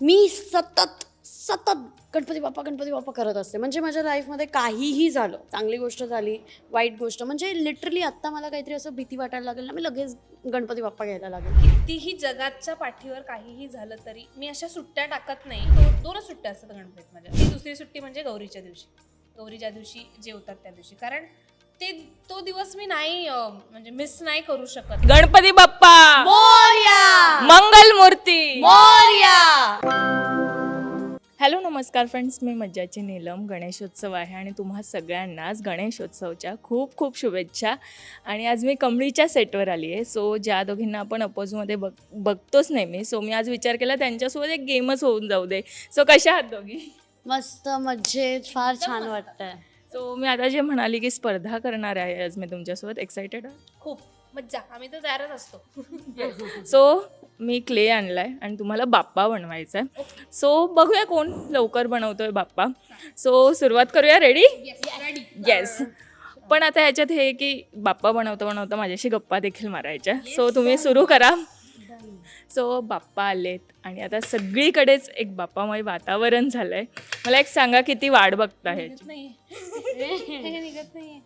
मी सतत सतत गणपती बाप्पा गणपती बाप्पा करत असते. म्हणजे माझ्या लाईफमध्ये काहीही झालं चांगली गोष्ट झाली वाईट गोष्ट म्हणजे लिटरली आत्ता मला काहीतरी असं भीती वाटायला लागेल ना मी लगेच गणपती बाप्पा घ्यायला लागेल. कितीही जगाच्या पाठीवर काहीही झालं तरी मी अशा सुट्ट्या टाकत नाही. दो- दोनच सुट्ट्या असतात गणपतीत माझ्या. ती दुसरी सुट्टी म्हणजे गौरीच्या दिवशी. गौरी ज्या दिवशी जेवतात त्या दिवशी. कारण ते तो दिवस मी नाही अं, म्हणजे मिस नाही करू शकत. गणपती बाप्पा! मोर्या! मंगल मूर्ती! मोर्या! हॅलो नमस्कार फ्रेंड्स. मी मज्जाची नीलम. गणेशोत्सव आहे आणि तुम्हा सगळ्यांनाच गणेशोत्सवच्या खूप खूप शुभेच्छा. आणि आज मी कमळीच्या सेटवर आली आहे. सो ज्या दोघींना आपण अपोजमध्ये बघ बघतोच नेहमी. सो मी आज विचार केला त्यांच्यासोबत एक गेमच होऊन जाऊ दे. सो कशा आहात दोघी? मस्त मज्जेत फार छान. वाटतंय. सो मी आता जे म्हणाली की स्पर्धा करणार आहे आज मी तुमच्यासोबत एक्सायटेड खूप. मज्जा. आम्ही तर तयारच असतो. सो मी क्ले आणलाय आणि तुम्हाला बाप्पा बनवायचा आहे. सो बघूया कोण लवकर बनवतोय बाप्पा. सो सुरुवात करूया. रेडी येस पण आता ह्याच्यात हे की बाप्पा बनवता बनवता माझ्याशी गप्पा देखील मारायच्या. सो तुम्ही सुरू करा. सो बाप्पा आलेत आणि आता सगळीकडेच एक बाप्पामय वातावरण झालंय. मला एक सांगा किती वाट बघता ह्याची निघत नाही हे निघत नाही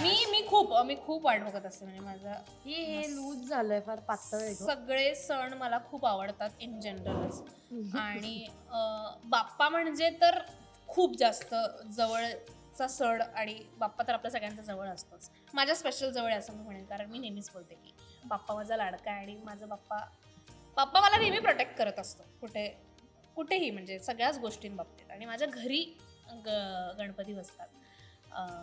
मी मी खूप मी खूप वाट बघत असते. म्हणजे माझा हे हे लूज झालंय फार पातळ आहे गं. सगळे सण मला खूप आवडतात इन जनरलच आणि अं, बाप्पा म्हणजे तर खूप जास्त जवळचा सण आणि बाप्पा तर आपल्या सगळ्यांच्या जवळ असतोच. माझ्या स्पेशल जवळ आहे असं मी म्हणेन कारण मी नेहमीच बोलते की बाप्पा माझा लाडका आहे आणि माझा बाप्पा बाप्पा मला नेहमी प्रोटेक्ट करत असतो. कुठे कुठेही म्हणजे सगळ्याच गोष्टींबाबतीत. आणि माझ्या घरी ग गणपती बसतात.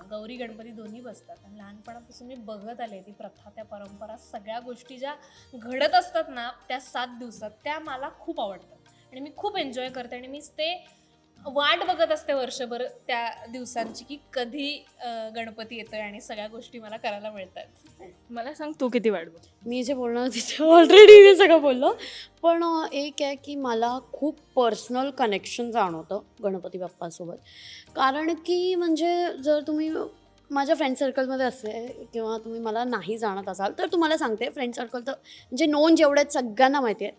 गौरी गणपती दोन्ही बसतात. आणि लहानपणापासून मी बघत आले ती प्रथा त्या परंपरा सगळ्या गोष्टी ज्या घडत असतात ना त्या सात दिवसात त्या मला खूप आवडतात. आणि मी खूप एन्जॉय करते आणि मीच ते वाट बघत असते वर्षभर त्या दिवसांची की कधी अं, गणपती येतोय आणि सगळ्या गोष्टी मला करायला मिळतात. मला सांग तू किती वाट बघ. मी जे बोलणार होते ते ऑलरेडी मी सगळं बोललो. पण अं, एक आहे की मला खूप पर्सनल कनेक्शन जाणवतं गणपती बाप्पासोबत. कारण की म्हणजे जर तुम्ही माझ्या फ्रेंड सर्कलमध्ये असेल किंवा तुम्ही मला नाही जाणत असाल तर तुम्हाला सांगते फ्रेंड सर्कल तर म्हणजे नोन जेवढे आहेत सगळ्यांना माहिती आहे.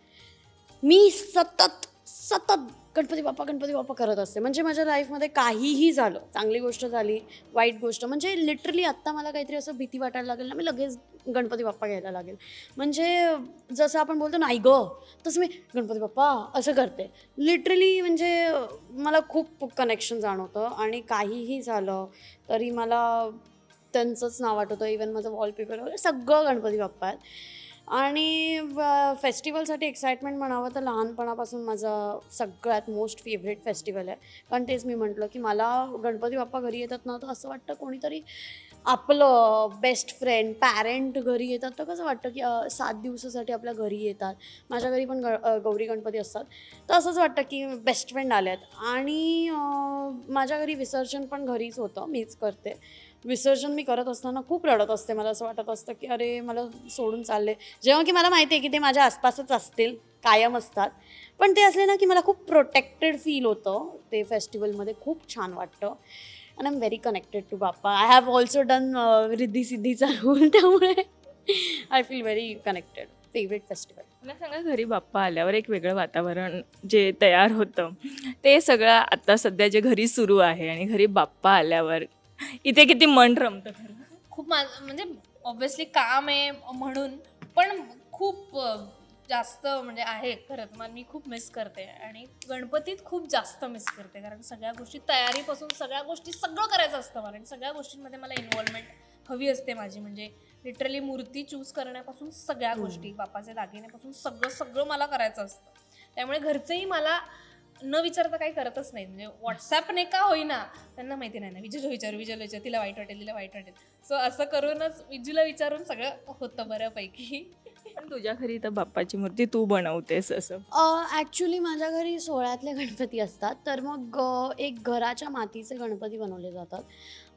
मी सतत सतत गणपती बाप्पा गणपती बाप्पा करत असते. म्हणजे माझ्या लाईफमध्ये काहीही झालं चांगली गोष्ट झाली वाईट गोष्ट म्हणजे लिटरली आत्ता मला काहीतरी असं भीती वाटायला लागेल ना मी लगेच गणपती बाप्पा घ्यायला लागेल. म्हणजे जसं आपण बोलतो नाही गं तसं मी गणपती बाप्पा असं करते. लिटरली म्हणजे मला खूप कनेक्शन जाणवतं आणि काहीही झालं तरी मला त्यांचंच नाव आठवतं. इवन माझं वॉलपेपर वगैरे सगळं गणपती बाप्पा आहेत. आणि फेस्टिवलसाठी एक्साइटमेंट म्हणावं तर लहानपणापासून माझं सगळ्यात मोस्ट फेवरेट फेस्टिवल आहे. कारण तेच मी म्हटलं की मला गणपती बाप्पा घरी येतात ना तर असं वाटतं कोणीतरी आपलं बेस्ट फ्रेंड पॅरेंट घरी येतात तर कसं वाटतं की सात दिवसासाठी आपल्या घरी येतात. माझ्या घरी पण ग गौरी गणपती असतात. तर असंच वाटतं की बेस्ट फ्रेंड आल्यात. आहेत आणि माझ्या घरी विसर्जन पण घरीच होतं मीच करते. विसर्जन मी करत असताना खूप रडत असते. मला असं वाटत असतं की अरे मला सोडून चालले. जेव्हा की मला माहिती आहे की ते माझ्या आसपासच असतील कायम असतात. पण ते असले ना की मला खूप प्रोटेक्टेड फील होतं. ते फेस्टिवलमध्ये खूप छान वाटतं. And I am very connected to Bappa I have also done Riddhi सिद्धीचा role त्यामुळे I feel very connected favourite festival मला सांगा घरी बाप्पा आल्यावर एक वेगळं वातावरण जे तयार होतं ते सगळं आता सध्या जे घरी सुरू आहे आणि घरी बाप्पा आल्यावर इथे किती मन रमतं खरं. खूप माझ म्हणजे ऑब्व्हियसली काम आहे म्हणून पण खूप अ, जास्त म्हणजे आहे खरंच मग मी खूप मिस करते आणि गणपतीत खूप जास्त मिस करते. कारण सगळ्या गोष्टी तयारीपासून सगळ्या गोष्टी सगळं करायचं असतं मला आणि सगळ्या गोष्टींमध्ये मला इन्व्हॉल्वमेंट हवी असते माझी. म्हणजे लिटरली मूर्ती चूज करण्यापासून सगळ्या गोष्टी बापाचे दागिन्यापासून सगळं सगळं मला करायचं असतं. त्यामुळे घरचेही मला न विचारता काही करतच नाही म्हणजे व्हॉट्सॲपने का होईना? त्यांना माहिती नाही ना. विजूला विचारू विजूला विचार. तिला वाईट वाटेल तिला वाईट वाटेल. सो असं करूनच विजूला विचारून सगळं होतं बऱ्यापैकी. पण तुझ्या घरी तर बाप्पाची मूर्ती तू बनवतेस असं. ॲक्च्युली माझ्या घरी सोहळ्यातले गणपती असतात. तर मग अ, एक घराच्या मातीचे गणपती बनवले जातात.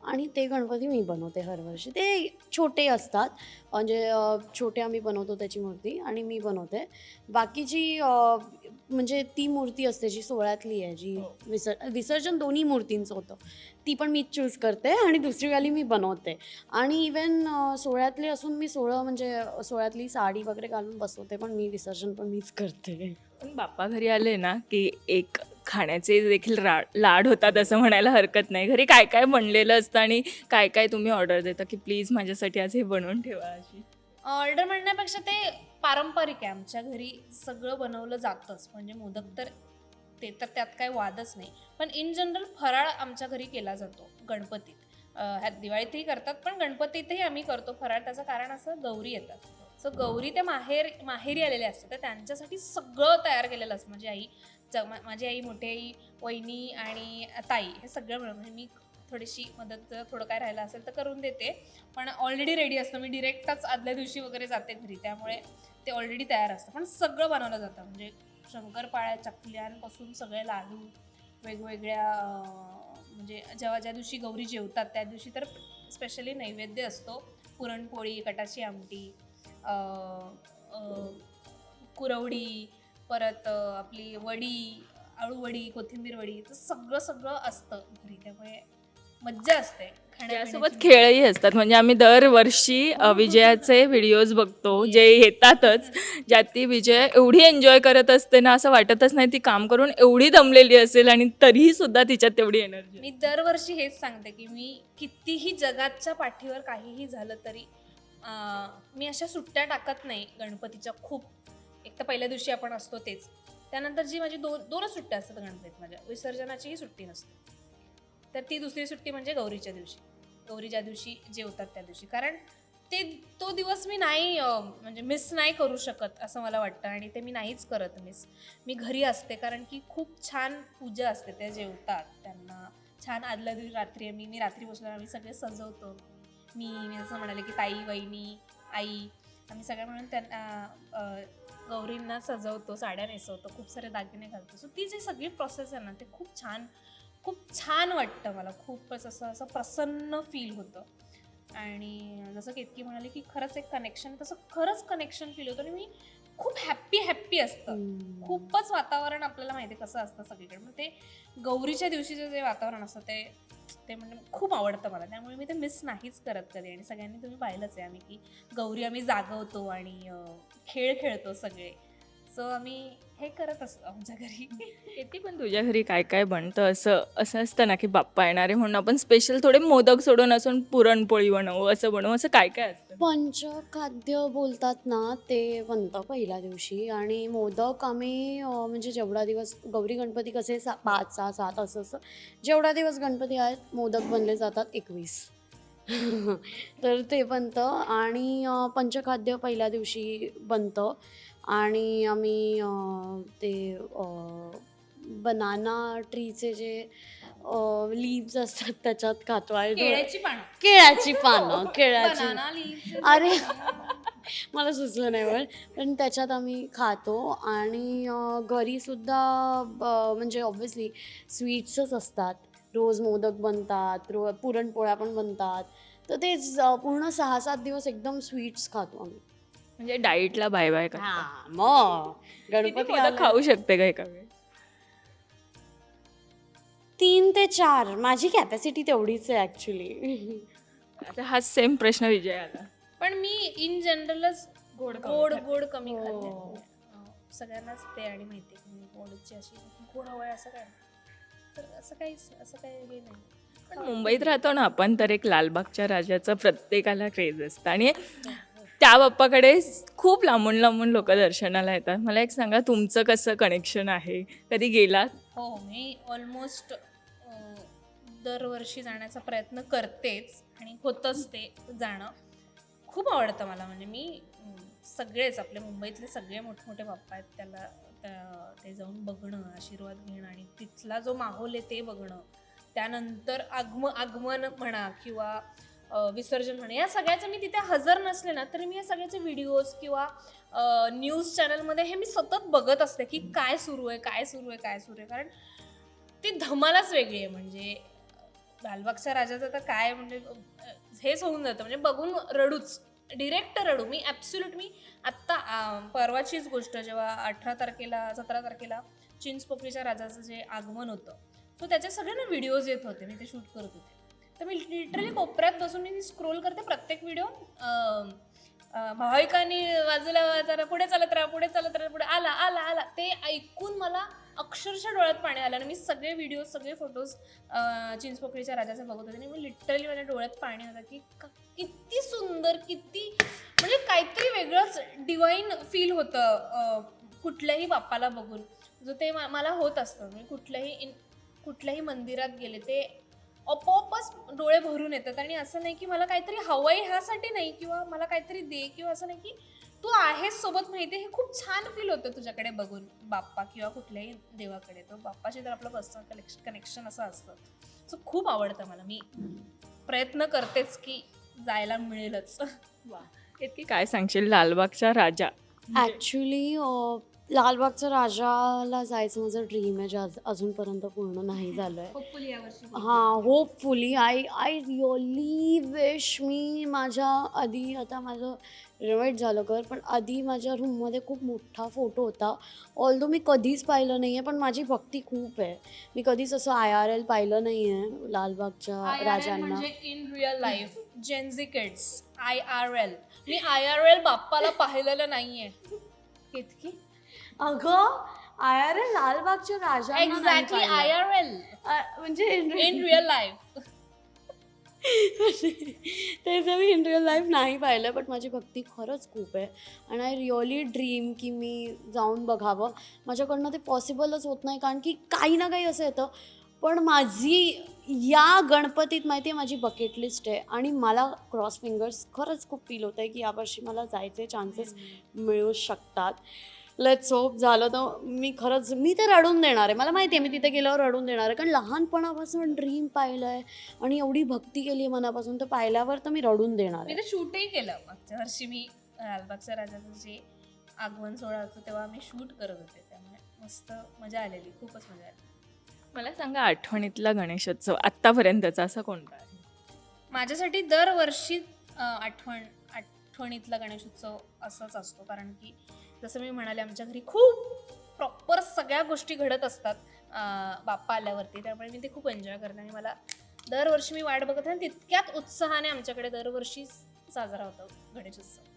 आणि ते गणपती मी बनवते हरवर्षी ते छोटे असतात. म्हणजे अ, छोटे आम्ही बनवतो त्याची मूर्ती आणि मी बनवते. बाकीची अ, म्हणजे ती मूर्ती असते जी सोहळ्यातली आहे जी विसर विसर्जन दोन्ही मूर्तींचं होतं. ती पण मीच चूज करते आणि दुसरीवाली मी बनवते. आणि इवन सोहळ्यातली असून मी सोहळं म्हणजे सोहळ्यातली साडी वगैरे घालून बसवते पण मी विसर्जन पण मीच करते. पण बाप्पा घरी आले ना की एक खाण्याचे देखील रा लाड होतात असं म्हणायला हरकत नाही. घरी काय काय बनलेलं असतं आणि काय काय तुम्ही ऑर्डर देता की प्लीज माझ्यासाठी आज हे बनवून ठेवा अशी. ऑर्डर म्हणण्यापेक्षा ते पारंपरिक आहे. आमच्या घरी सगळं बनवलं जातंच. म्हणजे मोदक तर ते तर त्यात काही वादच नाही. पण इन जनरल फराळ आमच्या घरी केला जातो गणपतीत. ह्यात दिवाळीतही करतात पण गणपतीतही आम्ही करतो. फराळ त्याचं कारण असं गौरी येतात. सो गौरी ते माहेर माहेरी आलेले असतात. तर त्यांच्यासाठी सगळं तयार केलेलं असतं. माझी आई ज- माझी आई मोठी आई वहिनी आणि ताई हे सगळं मिळून. म्हणजे मी थोडीशी मदत जर थोडं काय राहिलं असेल तर करून देते. पण ऑलरेडी रेडी असतं. मी डिरेक्टच आदल्या दिवशी वगैरे जाते घरी. त्यामुळे ते ऑलरेडी तयार असतं. पण सगळं बनवलं जातं. म्हणजे शंकरपाळ्या चकल्यांपासून सगळे लाडू वेगवेगळ्या म्हणजे जेव्हा ज्या दिवशी गौरी जेवतात त्या दिवशी तर स्पेशली नैवेद्य असतो. पुरणपोळी कटाची आमटी कुरवडी परत आपली वडी आळूवडी कोथिंबीर वडी तर सगळं सगळं असतं घरी. त्यामुळे मज्जा असते त्यासोबत खाण्यापिण्याची. खेळही असतात. म्हणजे आम्ही दरवर्षी अ, विजयाचे व्हिडिओज बघतो जे येतातच ज्यात ती विजय एवढी एन्जॉय करत असते ना असं वाटतच नाही ती काम करून एवढी दमलेली असेल आणि तरीही सुद्धा तिच्यात तेवढी एनर्जी मी दरवर्षी हेच सांगते की मी कितीही जगाच्या पाठीवर काहीही झालं तरी अं, मी अशा सुट्ट्या टाकत नाही गणपतीच्या खूप. एक तर पहिल्या दिवशी आपण असतो तेच. त्यानंतर जी माझी दोन दोनच सुट्ट्या असतात गणपतीत माझ्या विसर्जनाचीही सुट्टी नसते. तर ती दुसरी सुट्टी म्हणजे गौरीच्या दिवशी. गौरीच्या दिवशी जेवतात त्या दिवशी. कारण ते तो दिवस मी नाही म्हणजे मिस नाही करू शकत असं मला वाटतं आणि ते मी नाहीच करत मिस मी घरी असते कारण की खूप छान पूजा असते ते जेवतात त्यांना. छान आदल्या दिवशी रात्री आम्ही मी रात्री बसल्यावर आम्ही सगळे सजवतो. मी मी जसं म्हणाले की ताई वहिनी आई आम्ही सगळ्या मिळून त्यांना गौरींना सजवतो साड्या नेसवतो खूप सारे दागिने घालतो. सो ती जी सगळी प्रोसेस आहे ना ते खूप छान खूप छान वाटतं मला. खूपच असं असं प्रसन्न फील होतं. आणि जसं केतकी म्हणाली की खरंच एक कनेक्शन तसं खरंच कनेक्शन फील होतं. आणि मी खूप हॅप्पी हॅप्पी असतं. खूपच वातावरण आपल्याला माहिती आहे कसं असतं सगळीकडे. मग ते गौरीच्या दिवशीचं जे वातावरण असतं ते ते म्हणजे खूप आवडतं मला. त्यामुळे मी ते मिस नाहीच करत कधी. आणि सगळ्यांनी तुम्ही पाहिलंच आहे आम्ही की गौरी आम्ही जागवतो आणि खेळ खेळतो सगळे. सो आम्ही हे करत असतो आमच्या घरी. किती पण तुझ्या घरी काय काय बनतं असं असं असतं ना की बाप्पा येणारे म्हणून आपण स्पेशल थोडे मोदक सोडून असून पुरणपोळी बनवू असं बनवू असं काय काय असतं? पंचखाद्य बोलतात ना ते बनतं पहिल्या दिवशी. आणि मोदक आम्ही अं, म्हणजे जेवढा दिवस गौरी गणपती कसे सा पाच सहा सात असं असं जेवढा दिवस गणपती आहेत मोदक बनले जातात एकवीस. तर ते बनतं. आणि अं, पंचखाद्य पहिल्या दिवशी बनतं. आणि आम्ही ते बनाना ट्रीचे जे लीव्स असतात त्याच्यात खातो आणि केळ्याची पानं. केळ्याची पानं केळ्याची. अरे मला सुचलं नाही पण पण त्याच्यात आम्ही खातो आणि घरीसुद्धा म्हणजे ऑब्व्हियसली स्वीट्सच असतात. रोज मोदक बनतात रो पुरणपोळ्या पण बनतात. तर ते ज- पूर्ण सहा सात दिवस एकदम स्वीट्स खातो आम्ही. म्हणजे डाईटला बाय बाय का हा मग. गणपती आले- खाऊ शकते का एका वेळेस? तीन ते चार. माझी कॅपॅसिटी तेवढीच आहे ऍक्च्युली आता हाच सेम प्रश्न विजय आला. पण मी इन जनरलच गोड गोड गोड कमी हो. खाते. अं, सगळ्यांनाच ते आणि माहिती आहे की मी गोडची अशी गोड हवं आहे असं काय तर असं काहीच असं काही हे नाही. पण मुंबईत राहतो ना आपण तर एक लालबागच्या राजाचं प्रत्येकाला क्रेज असतं. आणि त्या बाप्पाकडे खूप लांबून लांबून लोक दर्शनाला येतात. मला एक सांगा तुमचं कसं कनेक्शन आहे? कधी गेलात? हो मी ऑलमोस्ट दरवर्षी जाण्याचा प्रयत्न करतेच आणि होतंच ते जाणं. खूप आवडतं मला म्हणजे मी सगळेच आपले मुंबईतले सगळे मोठमोठे बाप्पा आहेत त्याला त्या- ते जाऊन बघणं आशीर्वाद घेणं आणि तिथला जो माहोल आहे ते बघणं. त्यानंतर आगम आगमन म्हणा किंवा विसर्जन होणे. या सगळ्याचं मी तिथे हजर नसले ना तरी मी या सगळ्याचे व्हिडिओज किंवा न्यूज चॅनलमध्ये हे मी सतत बघत असते की काय सुरू आहे काय सुरू आहे काय सुरू आहे. कारण ती धमालाच वेगळी आहे. म्हणजे लालबागच्या राजाचं तर काय म्हणजे हेच होऊन जातं. म्हणजे बघून रडूच. डिरेक्ट रडू. मी ॲब्सुल्यूट मी आत्ता परवाचीच गोष्ट जेव्हा अठरा तारखेला सतरा तारखेला चिंचपोकळीच्या राजाचं जे आगमन होतं तो त्याचे सगळे ना व्हिडिओज येत होते. मी ते शूट करत होते. तर मी लिटरली कोपऱ्यात बसून मी स्क्रोल करते प्रत्येक व्हिडिओ भाविकांनी बाजूला जरा पुढे चालत राहा पुढे चालत राहा पुढे आला आला आला. ते ऐकून मला अक्षरशः डोळ्यात पाणी आलं आणि मी सगळे व्हिडिओ सगळे फोटोज चिंचपोकळीच्या राजाचे बघत होते आणि मी लिटरली माझ्या डोळ्यात पाणी आलं की क- किती सुंदर किती म्हणजे काहीतरी वेगळंच डिवाईन फील होतं कुठल्याही बाप्पाला बघून. जो ते मा- मला होत असतं. म्हणजे कुठल्याही इन कुठल्याही मंदिरात गेले ते आपोआपच डोळे भरून येतात. आणि असं नाही की मला काहीतरी हवंय ह्यासाठी नाही किंवा मला काहीतरी दे किंवा असं नाही की तू आहेस सोबत माहिती हे खूप छान फील होतं तुझ्याकडे बघून. बाप्पा किंवा कुठल्याही देवाकडे. तो बाप्पाशी तर आपलं पर्सनल कनेक्शन कनेक्शन असं असतं. सो खूप आवडतं मला. मी प्रयत्न करतेच की जायला मिळेलच. इतकी काय सांगशील? लालबागचा राजा. ॲक्च्युली लालबागच्या राजाला जायचं माझं ड्रीम आहे जे आज अजूनपर्यंत पूर्ण नाही झालं आहे होपफुली यावर्षी हां hopefully I I really wish मी माझ्या आधी आता माझं रिनोव्हेट झालं घर पण आधी माझ्या रूममध्ये खूप मोठा फोटो होता. ऑल्दो मी कधीच पाहिलं नाही आहे पण माझी भक्ती खूप आहे. मी कधीच असं आय आर एल पाहिलं नाही आहे लालबागच्या राजांना. म्हणजे in real life Gen Z kids I R L me I R L बाप्पाला पाहिलेलं नाहीये. इतकी अगं आय आर एल लालबागच्या नाही एक्झॅक्टली. आय आर एल म्हणजे इन रिअल लाईफ ते जे मी इन रिअल लाईफ नाही पाहिलं बट माझी भक्ती खरंच खूप आहे. आणि आय रिअली ड्रीम की मी जाऊन बघावं. माझ्याकडनं ते पॉसिबलच होत नाही कारण की काही ना काही असं येतं. पण माझी या गणपतीत माहिती आहे माझी बकेट लिस्ट आहे. आणि मला क्रॉस फिंगर्स खरंच खूप फील होतं आहे की यावर्षी मला जायचे चान्सेस मिळू शकतात. लेट्स होप झालं तर मी खरंच मी ते रडून देणार आहे. मला माहिती आहे मी तिथे गेल्यावर रडून देणार आहे. कारण लहानपणापासून ड्रीम पाहिलं आहे आणि एवढी भक्ती केली आहे मनापासून तर पाहिल्यावर तर मी रडून देणार मी आहे ते शूटही केलं. मागच्या वर्षी मी लालबागच्या राजाचं जे आगमन सोहळा होतं तेव्हा मी शूट करत होते. त्यामुळे मस्त मजा आलेली खूपच मजा आली. मला सांगा आठवणीतला गणेशोत्सव आत्तापर्यंतचा असा कोणता आहे? माझ्यासाठी दरवर्षी अ, आठवण आठवणीतला गणेशोत्सव असाच असतो. कारण की जसं मी म्हणाले आमच्या घरी खूप प्रॉपर सगळ्या गोष्टी घडत असतात बाप्पा आल्यावरती. त्यामुळे मी ते खूप एन्जॉय करते आणि मला दरवर्षी मी वाट बघत आहे आणि तितक्यात उत्साहाने आमच्याकडे दरवर्षी साजरा होतो गणेशोत्सव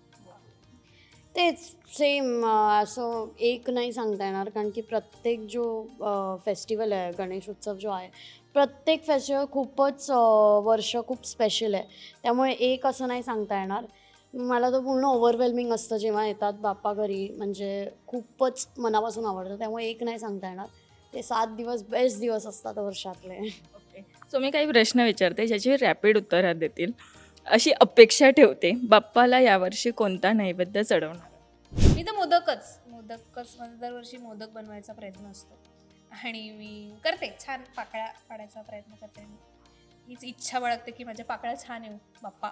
तेच सेम असं एक नाही सांगता येणार कारण की प्रत्येक जो फेस्टिवल आहे गणेश उत्सव जो आहे प्रत्येक फेस्टिवल खूपच वर्ष खूप स्पेशल आहे. त्यामुळे एक असं नाही सांगता येणार. मला तर पूर्ण ओव्हरवेल्मिंग असतं जेव्हा येतात बाप्पा घरी. म्हणजे खूपच मनापासून आवडतं. त्यामुळे एक नाही सांगता येणार. ते सात दिवस बेस्ट दिवस असतात वर्षातले. ओके. सो मी काही प्रश्न विचारते ज्याची रॅपिड उत्तरात देतील. अशी अपेक्षा ठेवते बाप्पाला यावर्षी कोणता नैवेद्य चढवणार? मी तर मोदकच. मोदकच. माझा दरवर्षी मोदक बनवायचा प्रयत्न असतो. आणि मी करते. छान पाकळ्या पाडायचा प्रयत्न करते हीच इच्छा बाळगते की माझ्या पाकळ्या छान येऊ. बाप्पा.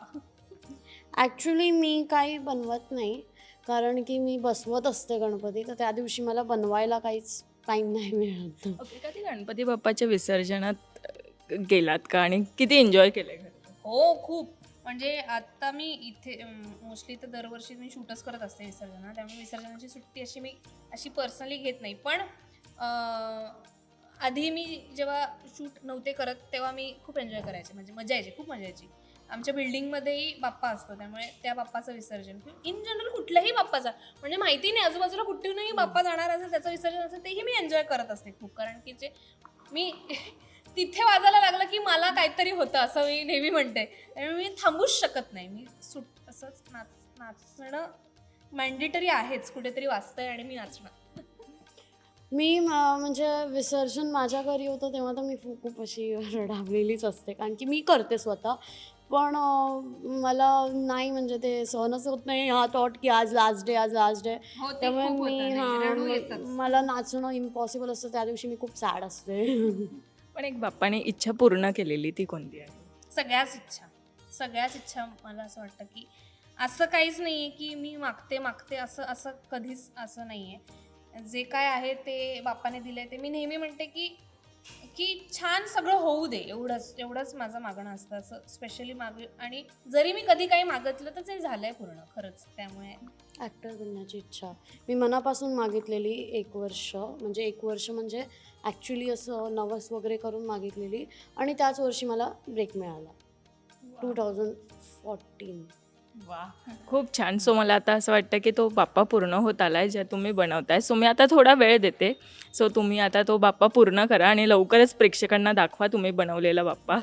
ॲक्च्युली मी काही बनवत नाही. कारण की मी बसवत असते गणपती. तर त्या दिवशी मला बनवायला काहीच टाईम नाही मिळत. कधी गणपती बाप्पाच्या विसर्जनात गेलात का? आणि किती एन्जॉय केलं हो खूप. म्हणजे आता मी इथे मोस्टली तर दरवर्षी मी शूटच करत असते विसर्जनात. त्यामुळे विसर्जनाची सुट्टी अशी मी अशी पर्सनली घेत नाही. पण आधी मी जेव्हा शूट नव्हते करत तेव्हा मी खूप एन्जॉय करायचे. म्हणजे मजा यायची खूप मजा यायची. आमच्या बिल्डिंगमध्येही बाप्पा असतो त्यामुळे त्या बाप्पाचं विसर्जन. इन जनरल कुठल्याही बाप्पाचा म्हणजे माहिती नाही आजूबाजूला कुठूनही बाप्पा जाणार असेल त्याचं विसर्जन असेल तेही मी एन्जॉय करत असते खूप. कारण की जे मी तिथे वाजायला लागलं की मला काहीतरी होतं असं मी नेहमी म्हणते. त्यामुळे मी थांबूच शकत नाही. मी सुट असंच नाच नाचणं मॅन्डेटरी आहेच कुठेतरी वाचतंय आणि मी नाचणं मी म्हणजे विसर्जन माझ्या घरी होतं तेव्हा तर मी खूप अशी रडावलेलीच असते. कारण की मी करते स्वतः. पण मला नाही म्हणजे ते सहनच होत नाही. हा थॉट की आज लास्ट डे आज लास्ट डे त्यामुळे मी हां मला नाचणं इम्पॉसिबल असतं. त्या दिवशी मी खूप सॅड असते. पण एक बाप्पाने इच्छा पूर्ण केलेली ती कोणती आहे? सगळ्याच इच्छा. सगळ्याच इच्छा मला असं वाटतं की असं काहीच नाही आहे की मी मागते मागते असं असं कधीच असं नाही आहे जे काय आहे ते बाप्पाने दिलं ते मी नेहमी म्हणते की की छान सगळं होऊ दे एवढंच एवढंच माझं मागणं असतं असं स्पेशली माग आणि जरी मी कधी काही मागितलं तर ते झालंय पूर्ण खरंच. त्यामुळे ॲक्टर बनण्याची इच्छा. मी मनापासून मागितलेली एक वर्ष म्हणजे एक वर्ष म्हणजे ॲक्च्युली असं नवस वगैरे करून मागितलेली आणि त्याच वर्षी मला ब्रेक मिळाला. टू थाउजंड फोर्टीन वा. खूप छान. सो मला आता असं वाटतं की तो बाप्पा पूर्ण होत आलाय ज्या तुम्ही बनवताय. सो मी आता थोडा वेळ देते. सो तुम्ही आता तो बाप्पा पूर्ण करा आणि लवकरच प्रेक्षकांना दाखवा तुम्ही बनवलेला बाप्पा.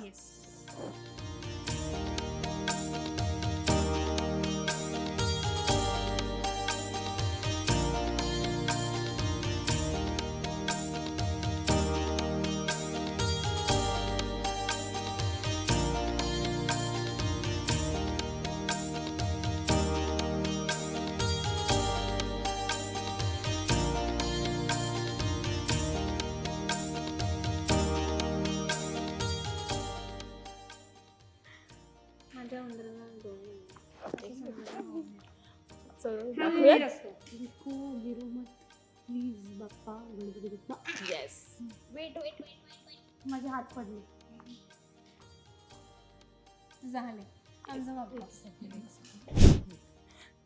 दाखवूया? प्लीज बाप्पा गणपती बाप्पा. Yes. माझे हात पडले. झाले. आमचं बाप्पा.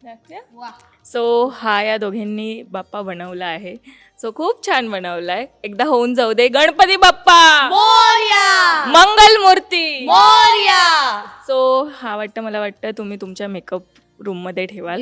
दाखवूया? वा. सो हा या दोघींनी बाप्पा बनवला आहे. सो खूप छान बनवलाय. एकदा होऊन जाऊ दे. गणपती बाप्पा! मंगल मूर्ती सो हा वाटतं मला वाटतं तुम्ही तुमच्या मेकअप रूममध्ये ठेवाल.